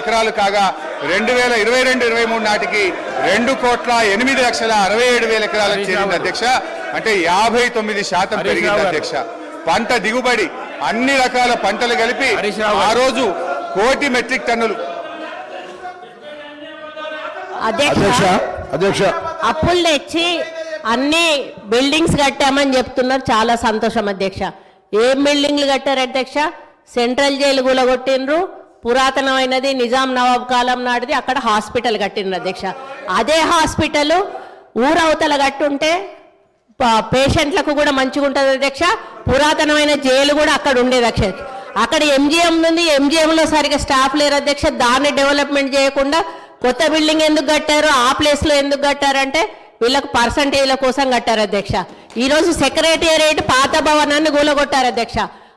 ఎకరాలు కాగా రెండు వేల ఇరవై రెండు ఇరవై మూడు నాటికి రెండు కోట్ల ఎనిమిది లక్షల అరవై ఏడు వేల ఎకరాలకు చేరింది అధ్యక్ష. అంటే యాభై తొమ్మిది శాతం పెరిగింది. అధ్యక్ష. పంట దిగుబడి అన్ని రకాల పంటలు కలిపి. ఆ రోజు కోటి మెట్రిక్ టన్నులు. అధ్యక్ష. అప్పులు తెచ్చి అన్ని బిల్డింగ్స్ కట్టామని చెప్తున్నారు. చాలా సంతోషం అధ్యక్ష. ఏం బిల్డింగ్లు కట్టారు అధ్యక్ష? సెంట్రల్ జైలు కూలగొట్టిండ్రు. పురాతనమైనది నిజాం నవాబ్ కాలం నాటిది అక్కడ హాస్పిటల్ కట్టిన అధ్యక్ష. అదే హాస్పిటల్ ఊరవతల కట్టుంటే పేషెంట్లకు కూడా మంచిగా ఉంటుంది అధ్యక్ష. పురాతనమైన జైలు కూడా అక్కడ ఉండేది అధ్యక్ష అక్కడ ఎంజిఎం ఉంది ఎంజిఎంలో సరిగా స్టాఫ్ లేరు అధ్యక్ష. దాన్ని డెవలప్మెంట్ చేయకుండా కొత్త బిల్డింగ్ ఎందుకు కట్టారు ఆ ప్లేస్లో ఎందుకు కట్టారంటే వీళ్ళకు పర్సంటేజ్ల కోసం కట్టారు అధ్యక్ష. ఈరోజు సెక్రటేరియట్ పాత భవనాన్ని కూలగొట్టారు అధ్యక్ష.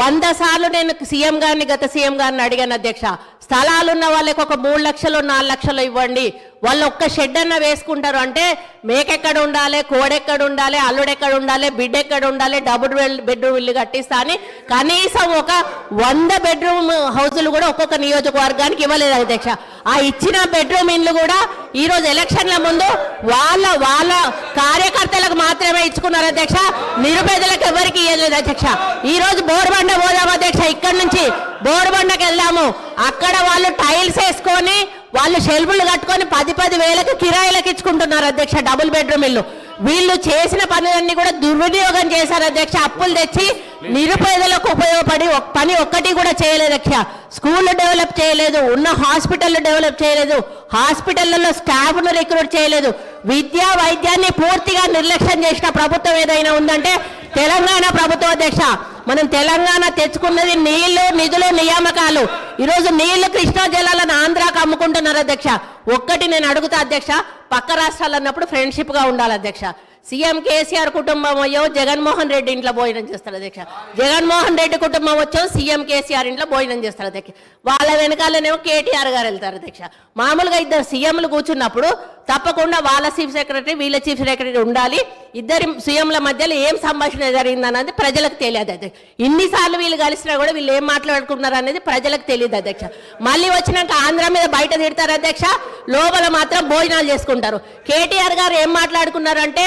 వంద సార్లు నేను సీఎం గారిని గత సీఎం గారిని అడిగాను అధ్యక్ష. స్థలాలు ఉన్న వాళ్ళకి ఒక మూడు లక్షలు నాలుగు లక్షలు ఇవ్వండి. వాళ్ళు ఒక్క షెడ్ అన్న వేసుకుంటారు. అంటే మేకెక్కడ ఉండాలి కోడెక్కడ ఉండాలి అల్లుడెక్కడ ఉండాలి బిడ్డ ఎక్కడ ఉండాలి డబుల్ బెడ్రూమ్ ఇల్లు కట్టిస్తా అని కనీసం ఒక వంద బెడ్రూమ్ హౌసులు కూడా ఒక్కొక్క నియోజకవర్గానికి ఇవ్వలేదు అధ్యక్ష. ఆ ఇచ్చిన బెడ్రూమ్ ఇల్లు కూడా ఈరోజు ఎలక్షన్ల ముందు వాళ్ళ వాళ్ళ కార్యకర్తలకు మాత్రమే ఇచ్చుకున్నారు అధ్యక్ష. నిరుపేదలకు ఎవరికి ఇవ్వలేదు అధ్యక్ష. ఈరోజు బోర్బండ పోదాం అధ్యక్ష. ఇక్కడ నుంచి బోర్బండకు వెళ్దాము అక్కడ వాళ్ళు టైల్స్ వేసుకొని వాళ్ళు షెల్ఫులు కట్టుకొని పది పది వేలకు కిరాయిలకు ఇచ్చుకుంటున్నారు అధ్యక్ష డబుల్ బెడ్రూమ్ ఇల్లు. వీళ్ళు చేసిన పనులన్నీ కూడా దుర్వినియోగం చేశారు అధ్యక్ష అప్పులు తెచ్చి నిరుపేదలకు ఉపయోగపడి పని ఒక్కటి కూడా చేయలేదు అధ్యక్ష. స్కూల్ డెవలప్ చేయలేదు ఉన్న హాస్పిటల్ డెవలప్ చేయలేదు హాస్పిటళ్ళలో స్టాఫ్ను రిక్రూట్ చేయలేదు. విద్యా వైద్యాన్ని పూర్తిగా నిర్లక్ష్యం చేసిన ప్రభుత్వం ఏదైనా ఉందంటే తెలంగాణ ప్రభుత్వ అధ్యక్ష. మనం తెలంగాణ తెచ్చుకున్నది నీళ్ళు నిధులు నియామకాలు. ఈరోజు నీళ్ళు కృష్ణా జలాలను ఆంధ్రాకు అమ్ముకుంటున్నారు అధ్యక్ష. ఒక్కటి నేను అడుగుతా అధ్యక్ష పక్క రాష్ట్రాలు అన్నప్పుడు ఫ్రెండ్షిప్గా ఉండాలి అధ్యక్ష. సీఎం కేసీఆర్ కుటుంబం అయ్యో జగన్మోహన్ రెడ్డి ఇంట్లో భోజనం చేస్తారు అధ్యక్ష. జగన్మోహన్ రెడ్డి కుటుంబం వచ్చో సీఎం కేసీఆర్ ఇంట్లో భోజనం చేస్తారు అధ్యక్ష. వాళ్ళ వెనకాలనేమో కేటీఆర్ గారు వెళ్తారు అధ్యక్ష. మామూలుగా ఇద్దరు సీఎంలు కూర్చున్నప్పుడు తప్పకుండా వాళ్ళ చీఫ్ సెక్రటరీ వీళ్ళ చీఫ్ సెక్రటరీ ఉండాలి. ఇద్దరి సీఎంల మధ్యలో ఏం సంభాషణ జరిగిందన్నది ప్రజలకు తెలియదు అధ్యక్ష. ఇన్నిసార్లు వీళ్ళు కలిసినా కూడా వీళ్ళు ఏం మాట్లాడుకున్నారు అనేది ప్రజలకు తెలియదు అధ్యక్ష. మళ్ళీ వచ్చినాక ఆంధ్ర మీద బయట తిడతారు అధ్యక్ష. లోపల మాత్రం భోజనాలు చేసుకుంటారు. కేటీఆర్ గారు ఏం మాట్లాడుకున్నారంటే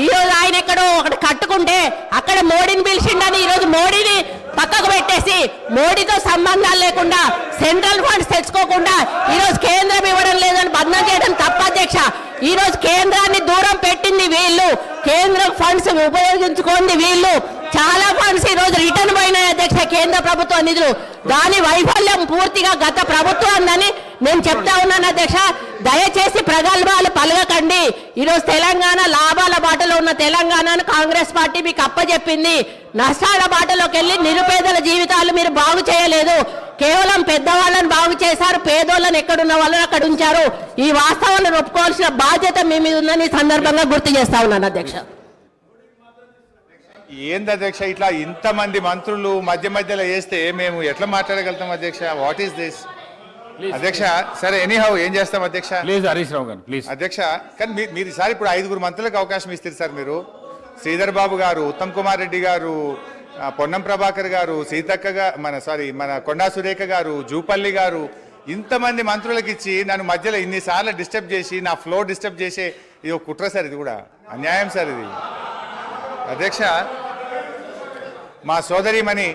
ఈ రోజు ఆయన ఎక్కడో ఒకటి కట్టుకుంటే అక్కడ మోడీని పిలిచిండని ఈరోజు మోడీని పక్కకు పెట్టేసి మోడీతో సంబంధాలు లేకుండా సెంట్రల్ ఫండ్స్ తెచ్చుకోకుండా ఈరోజు కేంద్రం ఇవ్వడం లేదని బంధం చేయడం తప్ప అధ్యక్ష. ఈరోజు కేంద్రాన్ని దూరం పెట్టింది వీళ్ళు. కేంద్రం ఫండ్స్ ఉపయోగించుకోండి వీళ్ళు. చాలా ఫండ్స్ ఈ రోజు రిటర్న్ పోయినాయి అధ్యక్ష కేంద్ర ప్రభుత్వ నిధులు. దాని వైఫల్యం పూర్తిగా గత ప్రభుత్వం అని నేను చెప్తా ఉన్నాను అధ్యక్ష దయచేసి ప్రగల్భాలు పలగకండి ఈరోజు తెలంగాణ లాభాల బాటలో ఉన్న తెలంగాణను కాంగ్రెస్ పార్టీ మీకు అప్పచెప్పింది నష్టాల బాటలోకి వెళ్ళి నిరుపేదల జీవితాలు మీరు బాగు చేయలేదు. కేవలం పెద్దవాళ్ళని బాగు చేశారు పేదోళ్ళని ఎక్కడున్న వాళ్ళని అక్కడ ఉంచారు. ఈ వాస్తవాలను ఒప్పుకోవాల్సిన బాధ్యత మీ మీద ఉందని సందర్భంగా గుర్తు చేస్తా ఉన్నాను అధ్యక్ష. ఏంది అధ్యక్ష ఇట్లా ఇంతమంది మంత్రులు మధ్య మధ్యలో వేస్తే మేము ఎట్లా మాట్లాడగలుగుతాం అధ్యక్ష? వాట్ ఈస్ దిస్ అధ్యక్ష సరే ఎనీహౌ ఏం చేస్తాం అధ్యక్ష? ప్లీజ్ హరీష్ రావు గారు ప్లీజ్ అధ్యక్ష కానీ మీ- మీరు ఈసారి ఇప్పుడు ఐదుగురు మంత్రులకు అవకాశం ఇస్తారు సార్ మీరు. శ్రీధర్ బాబు గారు ఉత్తమ్ కుమార్ రెడ్డి గారు పొన్నం ప్రభాకర్ గారు సీతక్క మన సారీ మన కొండా సురేఖ గారు జూపల్లి గారు ఇంతమంది మంత్రులకు ఇచ్చి నన్ను మధ్యలో ఇన్నిసార్లు డిస్టర్బ్ చేసి నా ఫ్లో డిస్టర్బ్ చేసే ఇది ఒక కుట్ర సార్ ఇది కూడా. అన్యాయం సార్ ఇది. అధ్యక్ష మా సోదరిమణి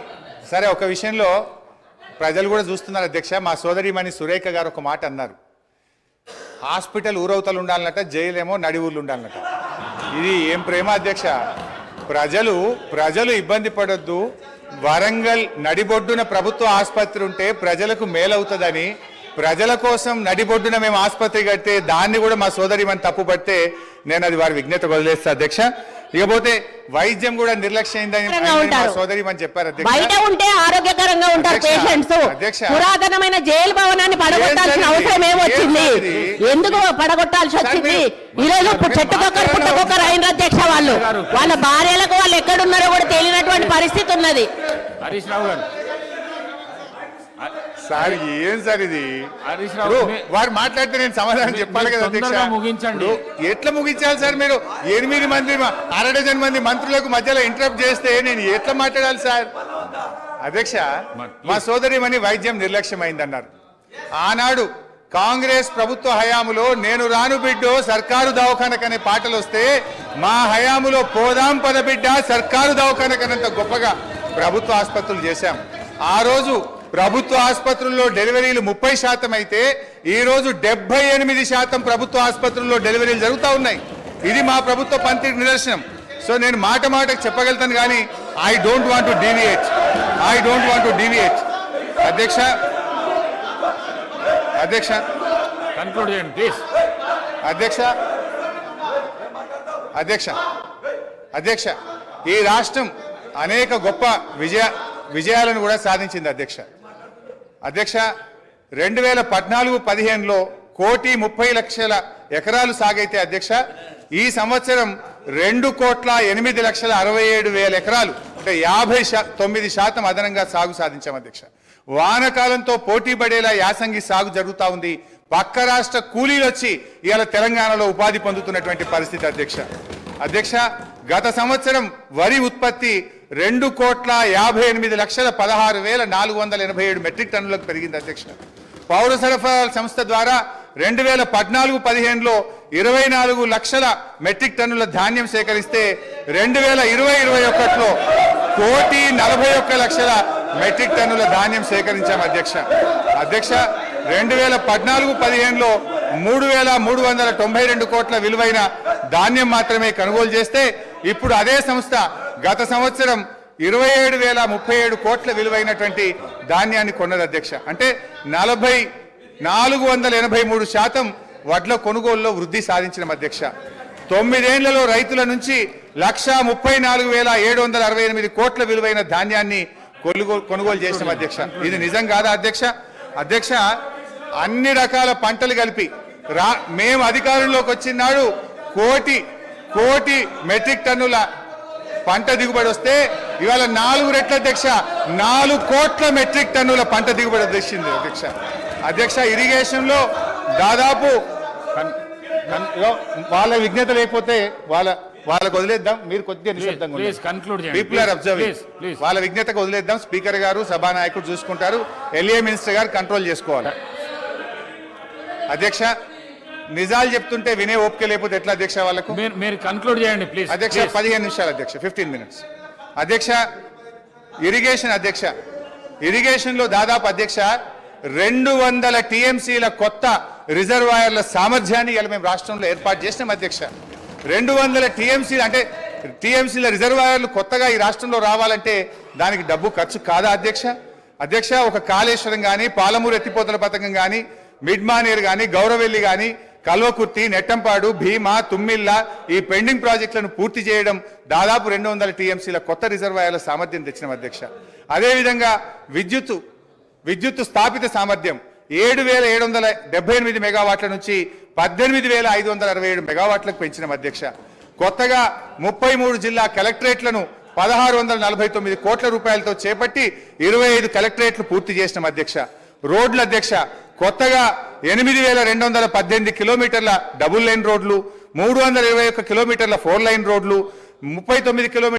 సరే ఒక విషయంలో ప్రజలు కూడా చూస్తున్నారు అధ్యక్ష. మా సోదరిమణి సురేఖ గారు ఒక మాట అన్నారు. హాస్పిటల్ ఊరవతలు ఉండాలన్నట జైలేమో నడి ఊర్లు ఉండాలన్నట. ఇది ఏం ప్రేమ అధ్యక్ష? ప్రజలు ప్రజలు ఇబ్బంది పడొద్దు. వరంగల్ నడిబొడ్డున ప్రభుత్వ ఆసుపత్రి ఉంటే ప్రజలకు మేలవుతుందని ప్రజల కోసం నడిబొడ్డున మేము ఆసుపత్రి కడితే దాన్ని కూడా మా సోదరి మన తప్పు పడితే నేను అది వారి విజ్ఞత వదిలేస్తా అధ్యక్ష ఇకపోతే వైద్యం కూడా నిర్లక్ష్యం అయిందని ఆరోగ్యంగా మా ఉంటారు. సోదరి మన చెప్పారు బయట ఉంటే ఆరోగ్యకరంగా ఉంటారు అధ్యక్ష, పేషెంట్స్. పురాతనమైన జైలు భవనాన్ని పడగొట్టాల్సిన? అవసరం ఏమొచ్చింది? ఎందుకు పడగొట్టాల్సి వచ్చింది ఈ రోజు చెట్టుకొక్కరు. పుట్టకొక్కరు అయిన అధ్యక్ష వాళ్ళు వాళ్ళ భార్యలకు వాళ్ళు ఎక్కడున్నారో కూడా తెలియనటువంటి పరిస్థితి ఉన్నది హరీష్ రావు గారు సార్ ఏం సార్ ఇది? వారు మాట్లాడితే నేను సమాధానం చెప్పాలి కదా అధ్యక్ష? ముగించండి. ఎట్లా ముగించాలి సార్ మీరు? ఎనిమిది మంది అర డజన్ మంది మంత్రులకు మధ్యలో ఇంటరప్ట్ చేస్తే నేను ఎట్లా మాట్లాడాలి సార్? అధ్యక్ష మా సోదరి మని వైద్యం నిర్లక్ష్యమైందన్నారు. ఆనాడు కాంగ్రెస్ ప్రభుత్వ హయాములో నేను రాను బిడ్డో సర్కారు దవాఖానకనే పాటలు వస్తే మా హయాములో పోదాం పద బిడ్డ సర్కారు దవాఖానకనంత గొప్పగా ప్రభుత్వ ఆసుపత్రులు చేశాం. ఆ రోజు ప్రభుత్వ ఆసుపత్రుల్లో డెలివరీలు ముప్పై శాతం అయితే ఈ రోజు డెబ్బై ఎనిమిది శాతం ప్రభుత్వ ఆసుపత్రుల్లో డెలివరీలు జరుగుతూ ఉన్నాయి. ఇది మా ప్రభుత్వ పంతి నిదర్శనం. సో నేను మాట మాటకు చెప్పగలుగుతాను కానీ I don't want to deviate I don't want to deviate అధ్యక్ష అధ్యక్ష. కన్క్లూడ్ చేయండి ప్లీజ్ అధ్యక్ష అధ్యక్ష అధ్యక్ష. ఈ రాష్ట్రం అనేక గొప్ప విజయ విజయాలను కూడా సాధించింది అధ్యక్ష. అధ్యక్ష రెండు వేల పద్నాలుగు పదిహేనులో కోటి ముప్పై లక్షల ఎకరాలు సాగైతే అధ్యక్ష ఈ సంవత్సరం రెండు కోట్ల ఎనిమిది లక్షల అరవై ఏడు వేల ఎకరాలు అంటే యాభై శా తొమ్మిది శాతం అదనంగా సాగు సాధించాం అధ్యక్ష. వానకాలంతో పోటీ పడేలా యాసంగి సాగు జరుగుతూ ఉంది. పక్క రాష్ట్ర కూలీలు వచ్చి ఇవాళ తెలంగాణలో ఉపాధి పొందుతున్నటువంటి పరిస్థితి అధ్యక్ష. అధ్యక్ష గత సంవత్సరం వరి ఉత్పత్తి రెండు కోట్ల యాభై ఎనిమిది లక్షల పదహారు వేల నాలుగు వందల ఎనభై ఏడు మెట్రిక్ టన్నులకు పెరిగింది అధ్యక్ష. పౌర సరఫరాల సంస్థ ద్వారా రెండు వేల పద్నాలుగు పదిహేనులో ఇరవై నాలుగు లక్షల మెట్రిక్ టన్నుల ధాన్యం సేకరిస్తే రెండు వేల ఇరవై ఇరవై ఒకటిలో కోటి నలభై ఒక్క లక్షల మెట్రిక్ టన్నుల ధాన్యం సేకరించాం అధ్యక్ష. అధ్యక్ష రెండు వేల పద్నాలుగు పదిహేనులో మూడు వేల మూడు వందల తొంభై రెండు కోట్ల విలువైన ధాన్యం మాత్రమే కొనుగోలు చేస్తే ఇప్పుడు అదే సంస్థ గత సంవత్సరం ఇరవై ఏడు వేల ముప్పై ఏడు కోట్ల విలువైనటువంటి ధాన్యాన్ని కొన్నది అధ్యక్ష. అంటే నలభై నాలుగు వందల ఎనభై మూడు శాతం వడ్ల కొనుగోలులో వృద్ధి సాధించిన అధ్యక్ష. తొమ్మిదేళ్ళలో రైతుల నుంచి లక్ష ముప్పై నాలుగు వేల ఏడు వందల అరవై ఎనిమిది కోట్ల విలువైన ధాన్యాన్ని కొనుగోలు కొనుగోలు చేసిన అధ్యక్ష. ఇది నిజం కాదా అధ్యక్ష? అధ్యక్ష అన్ని రకాల పంటలు కలిపి రా మేము అధికారంలోకి వచ్చినాడు కోటి కోటి మెట్రిక్ టన్నుల పంట దిగుబడి వస్తే ఇవాళ నాలుగు రెట్ల అధ్యక్ష నాలుగు కోట్ల మెట్రిక్ టన్నుల పంట దిగుబడి వచ్చింది అధ్యక్ష. అధ్యక్ష ఇరిగేషన్లో దాదాపు వాళ్ళ విజ్ఞత లేకపోతే వాళ్ళ వాళ్ళకు వదిలేద్దాం. మీరు కొద్దిగా నిశ్శబ్దంగా పీపుల్ ఆర్ అబ్జర్వింగ్ వాళ్ళ విజ్ఞతకు వదిలేద్దాం. స్పీకర్ గారు సభానాయకుడు చూసుకుంటారు. ఎల్ఏ మినిస్టర్ గారు కంట్రోల్ చేసుకోవాలి. అధ్యక్ష నిజాలు చెప్తుంటే వినే ఓపిక లేకపోతే ఎట్లా అధ్యక్ష వాళ్ళకు? మీరు మీరు కన్క్లూడ్ చేయండి ప్లీజ్ అధ్యక్ష పదిహేను నిమిషాలు అధ్యక్ష ఫిఫ్టీన్ మినిట్స్ అధ్యక్ష ఇరిగేషన్ అధ్యక్ష. ఇరిగేషన్లో దాదాపు అధ్యక్ష రెండు వందల టీఎంసీల కొత్త రిజర్వాయర్ల సామర్థ్యాన్ని ఇలా మేము రాష్ట్రంలో ఏర్పాటు చేసినాం అధ్యక్ష. రెండు వందల టీఎంసీ అంటే టీఎంసీల రిజర్వాయర్లు కొత్తగా ఈ రాష్ట్రంలో రావాలంటే దానికి డబ్బు ఖర్చు కాదా అధ్యక్ష? అధ్యక్ష ఒక కాళేశ్వరం కానీ పాలమూరు ఎత్తిపోతల పథకం కానీ మిడ్మానేర్ కానీ గౌరవెల్లి కానీ కల్వకుర్తి నెట్టంపాడు భీమా తుమ్మిళ్ళ ఈ పెండింగ్ ప్రాజెక్టులను పూర్తి చేయడం దాదాపు రెండు వందల టీఎంసీల కొత్త రిజర్వాయర్ల సామర్థ్యం తెచ్చిన అధ్యక్ష. అదేవిధంగా విద్యుత్ విద్యుత్తు స్థాపిత సామర్థ్యం ఏడు వేల ఏడు వందల డెబ్బై ఎనిమిది మెగావాట్ల నుంచి పద్దెనిమిది వేల ఐదు వందల అరవై ఏడు మెగావాట్లకు పెంచిన అధ్యక్ష. కొత్తగా ముప్పై మూడు జిల్లా కలెక్టరేట్లను పదహారు వందల నలభై తొమ్మిది కోట్ల రూపాయలతో చేపట్టి ఇరవై ఐదు కలెక్టరేట్లు పూర్తి చేసిన అధ్యక్ష. రోడ్ల అధ్యక్ష కొత్తగా ఎనిమిది వేల రెండు వందల పద్దెనిమిది కిలోమీటర్ల డబుల్ లైన్ రోడ్లు మూడు వందల ఇరవై ఒక్క కిలోమీటర్ల ఫోర్ లైన్ రోడ్లు ముప్పై తొమ్మిది కిలోమీటర్